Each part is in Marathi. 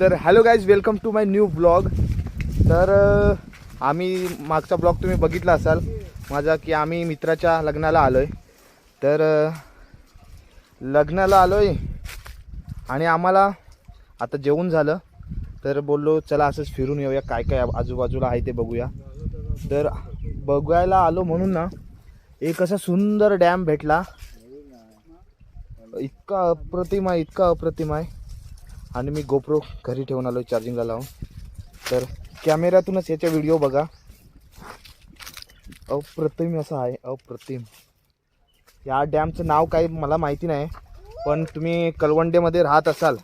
तर hello guys welcome to my new blog. तर आम्ही मागचा ब्लॉग तुम्ही बघितला असाल माझा की आम्ही मित्राच्या लग्नाला आलो आहे तर लग्नाला आलो आहे आणि आम्हाला आता जेवण झालं. तर बोललो चला असंच फिरून येऊया काय काय आजूबाजूला आहे ते बघूया. तर बघायला आलो म्हणून ना एक असा सुंदर डॅम भेटला. इतका अप्रतिम आहे इतका अप्रतिम आहे. आणि मी गोप्रो घरी ठेवून आलो चार्जिंगला लावून. तर कॅमेऱ्यातूनच याचा व्हिडिओ बघा. अप्रतिम असं आहे अप्रतिम. या डॅमचं नाव काही मला माहिती नाही पण तुम्ही कलवंडेमध्ये राहत असाल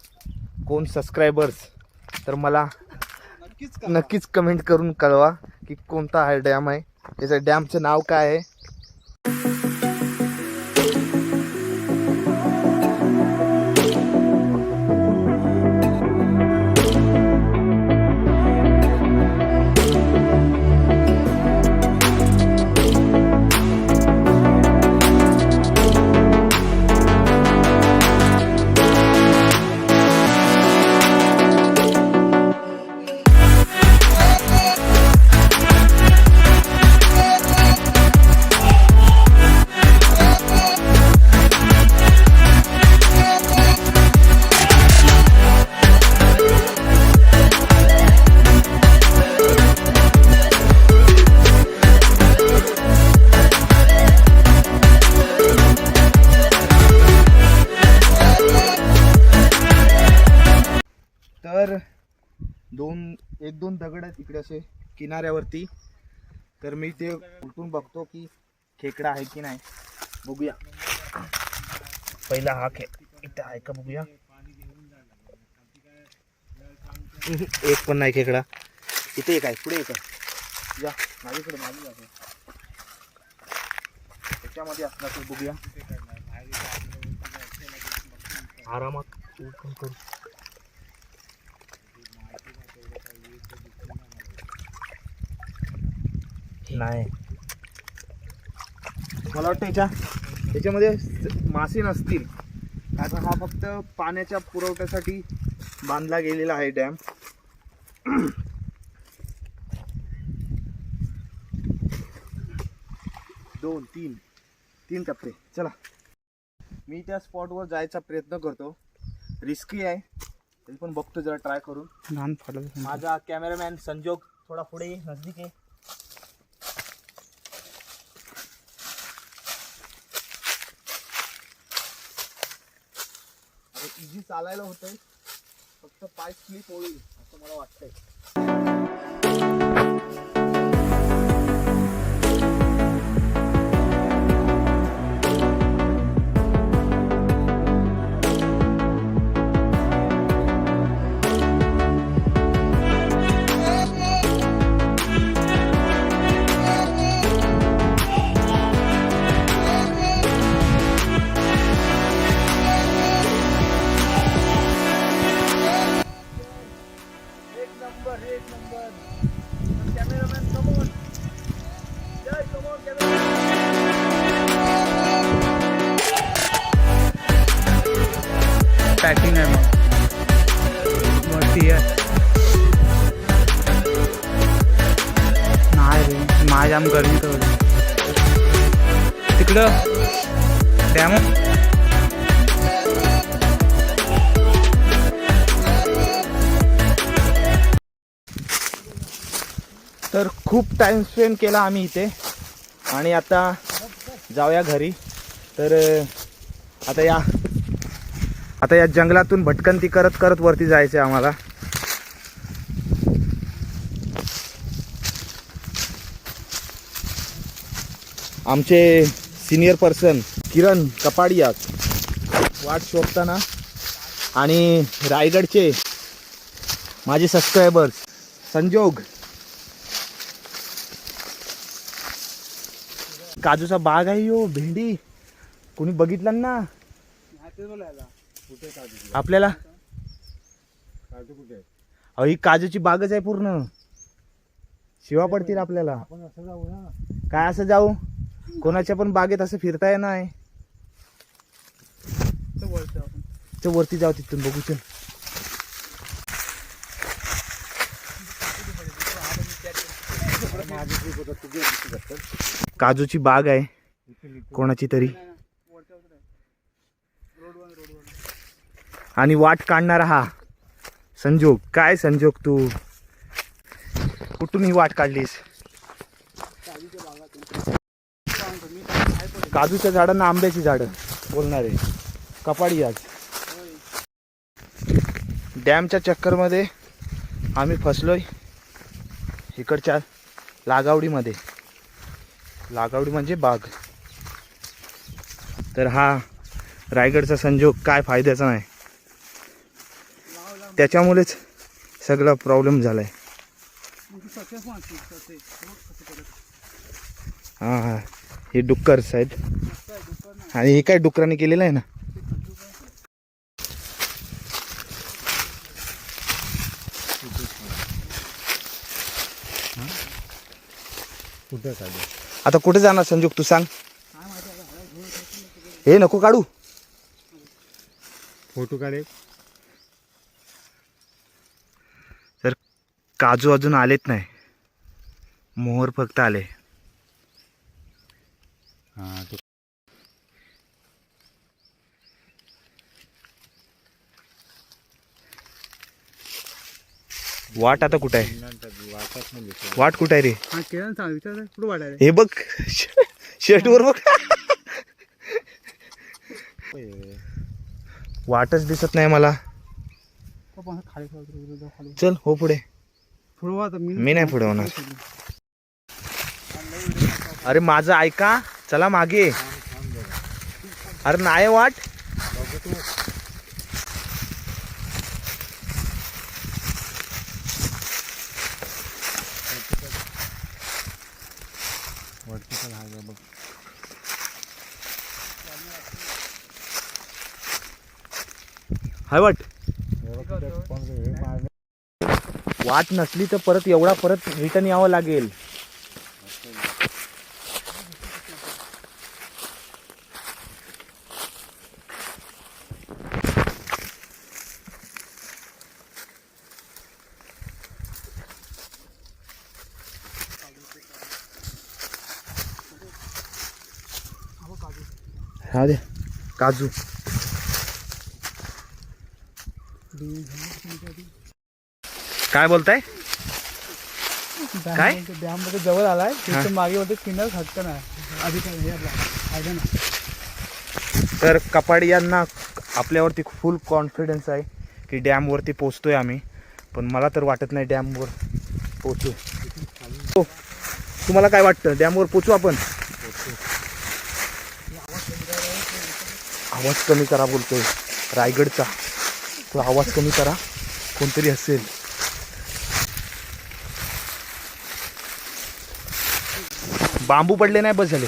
कोण सबस्क्रायबर्स तर मला नक्कीच कमेंट करून कळवा की कोणता हा डॅम आहे. त्याचं डॅमचं नाव काय आहे तिकडे इकडे असे किनाऱ्यावरती. तर मी ते उलटून बघतो की खेकडा आहे की नाही. बघूया. पहिला हा खे इथे आहे का बघूया? एक पण नाही खेकडा. इथे एक आहे पुढे एक आहे. या माझ्याकडे माझी त्याच्यामध्ये असला तर बघूया. आरामात करू. नाही. मला वाटतं याच्या याच्यामध्ये मासे नसतील. कारण हा फक्त पाण्याच्या पुरवठ्यासाठी बांधला गेलेला आहे डॅम. दोन तीन. तीन टप्पे. चला. मी त्या स्पॉटवर जायचा प्रयत्न करतो. रिस्की आहे. तरी पण बघतो जरा ट्राय करून. लहान माझा कॅमेरामॅन संजोग थोडा पुढे नजदीक आहे. जी चालायला होतंय. फक्त पाय स्लिप होईल असं मला वाटतंय. वरती आहे नाही रे माझ्या गरमी तिकडं? डॅम तर खूप टाइम स्पेंड केला आम्ही इथे. आणि आता जाऊया घरी. तर आता या आता या जंगलातून भटकंती करत करत वरती जायचं आहे आम्हाला. आमचे सिनियर पर्सन किरण कपाडिया वाट शोधताना आणि रायगडचे माझे सबस्क्रायबर्स संजोग. काजूचा बाग आहे यो भेंडी. कोणी बघितलं ना? आपल्याला? अहो ही काजूची बागच आहे पूर्ण. शिवा पडतील आपल्याला. काय असं जाऊ? कोणाच्या पण बागेत असं फिरता येणार आहे ते वरती जाऊ तिथून बघू काजूची बाग आहे कोणाची तरी. आणि वाट काढणारा हा. संजोग काय संजोग तू? कुठून ही वाट काढलीस? काजूच्या झाडांना आंब्याची झाडं बोलणार. आहे कपाडी आज. डॅमच्या चक्करमध्ये आम्ही फसलोय. इकडच्या लागावडीमध्ये. लागावडी म्हणजे बाग. तर हा रायगडचा संजोग काय फायद्याचा नाही. त्याच्यामुळेच सगळा प्रॉब्लेम झाला आहे हां हां. हे डुक्कर्स आहेत. आणि हे काय डुकराने केलेलं आहे ना? आता कुठे जाणार संजोग तू सांग. हे नको काढू. फोटो काढे. तर काजू अजून आलेत नाही. मोहर फक्त आले. हां तो वाट आता कुठं आहे. वाट कुठं आहे रे? हा हे बघ शर्टवर बघ. वाटच दिसत नाही मला. चल हो पुढे. मी नाही पुढे होणार. अरे माझं ऐका. चला मागे. अरे नाही वाट. हाय वाट. वाट नसली तर परत एवढा परत रिटर्न यावं लागेल हा दे काजू. काय बोलताय? काय? डॅममध्ये जवळ आलाय. तिथे मागे होते किन्नर हटकन आहे. आधी काय हे आपला फायदा ना तर कपाडी यांना आपल्यावरती फुल कॉन्फिडन्स आहे की डॅमवरती पोचतोय आम्ही. पण मला तर वाटत नाही डॅमवर पोचू. हो. तुम्हाला काय वाटतं? डॅमवर पोचू आपण? आवाज कमी करा बोलतोय. रायगडचा. तो आवाज कमी करा. कोणतरी असेल. बांबू पडले नाही बस झाले.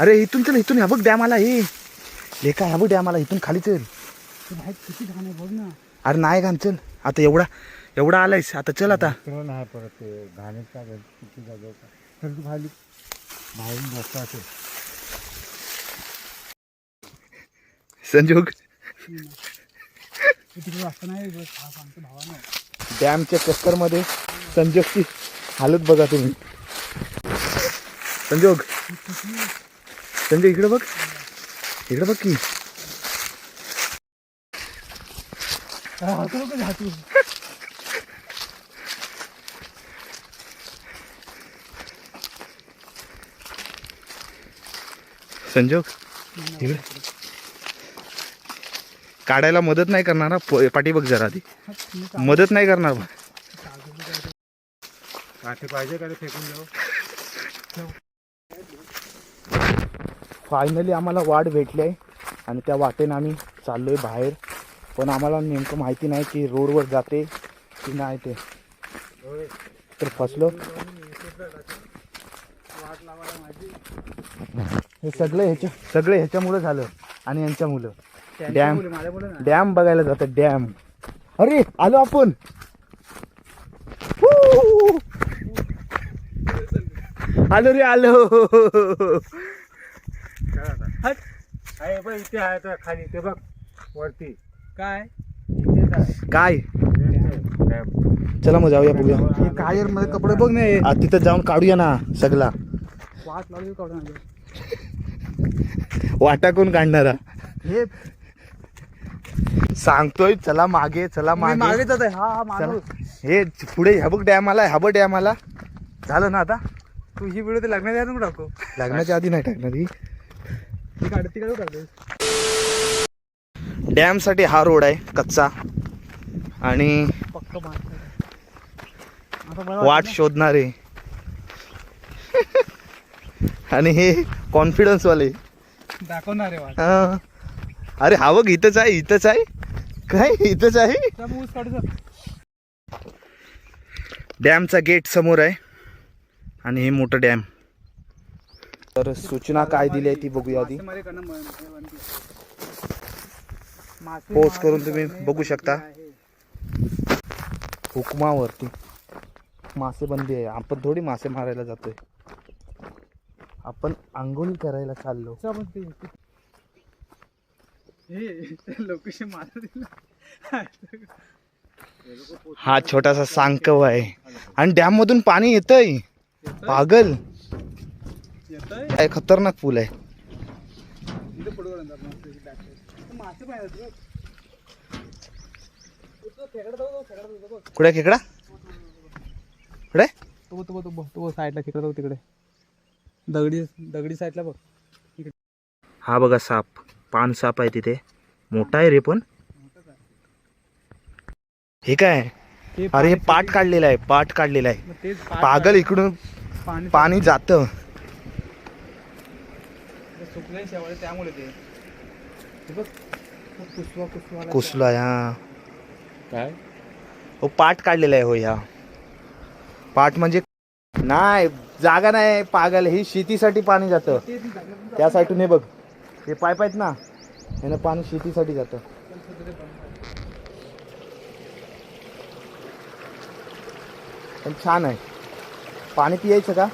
अरे इथून चल इथून ह्या बघ डॅम आला हे. लेका ह्या बघ डॅम आला. इथून खाली चल. किती घाण आहे बघ ना. अरे नाही घाण चल. आता एवढा एवढा आलायस. आता चल आता. नाही परत ते घाणीत का किती जागेवर का तर तू खाली. बाहेरून बसता असेल संजोग. तिकडे वाजता नाही बस हा सांगतो भावानं डॅमच्या चक्करमध्ये संजोगची हालत बघा तुम्ही. संजोग. संजोग इकडे बघ. इकडे बघ की. संजोग? इकडे. काढायला मदत नाही करणार. प- पाठी बघ जरा आधी. मदत नाही करणार पाहिजे का फेकून फायनली आम्हाला वाट भेटली आहे आणि त्या वाटेनं आम्ही चाललो आहे बाहेर. पण आम्हाला नेमकं माहिती नाही की रोडवर जाते की नाही ते. तर फसलो. हे सगळं ह्याच्या सगळे ह्याच्यामुळं झालं. आणि यांच्यामुळं डॅम माझ्या मुलं ना डॅम बघायला जातात डॅम. अरे आलो आपण. Woo! आलो रे आलो. बघ इथे आहे खाली ते बघ वरती. काय? इथेच आहे काय? डॅम. चला मग जाऊया बघूया. काय मध्ये कपडे बघ नाही आ, तिथं जाऊन काढूया ना सगळा. वाट. वाटा कोण काढणारा. हे. सांगतोय चला मागे चला मागे मागे. जात आहे हा हा चला. हे पुढे ह्या बघ डॅम आला ह्या बघ डॅम आला झालं ना आता? तू ही व्हिडिओ ते लग्नात यायला टाकू. लग्नाच्या आधी नाही टाकणार ही. ती काढ ती काढू टाकू डॅमसाठी हा रोड आहे कच्चा. आणि पक्क माणसं. आता मला वाट शोधणारे. आणि हे कॉन्फिडन्स वाले. दाखवणार आहे हा. अरे हा बघ इथंच आहे इथंच आहे. काय इथंच आहे? ऊस काढू. डॅमचा गेट समोर आहे आणि हे मोठं डॅम. तर सूचना काय दिली आहे ती बघूया आधी. पोच करून तुम्ही बघू शकता. हुकमावरती. मासे बंदी आहे. आपण थोडी मासे मारायला जातोय. आपण आंघोळी करायला चाललो. हे लोकेशन हा छोटासा सांकव आहे. आणि डॅम मधून पाणी येतंय. पागल. काय खतरनाक पूल आहे. कुठे खेकडा? कुठे? तो तो तो तो साईडला खेकडा तिकडे. दगडी दगडी साईडला बघ. हा बघा साप. पान साप आहे तिथे. मोठा आहे रे पण. हे काय? अरे हे पाट काढलेला आहे पाट काढलेला आहे. पागल इकडून पाणी जातं. सुकले शेवळे त्यामुळे ते. हे. कुसला हा. काय? हो पाट काढलेला आहे हो ह्या. पाट म्हणजे नाही जागा नाही पागल. ही शेतीसाठी पाणी जातं. त्या साईडून हे बघ. हे पाईप आहेत ना ह्यानं पाणी शेतीसाठी जातं. पण छान आहे. पाणी पियायचं का?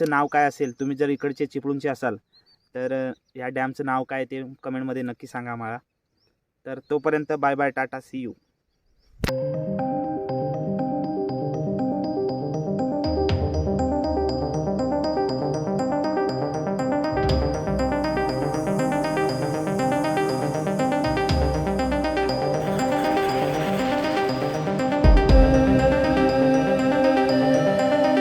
डॅमचं नाव काय असेल तुम्ही जर इकडचे चिपळूणचे असाल तर ह्या या डॅमचं नाव काय ते कमेंटमध्ये नक्की सांगा आम्हाला. तर तोपर्यंत bye bye tata see you.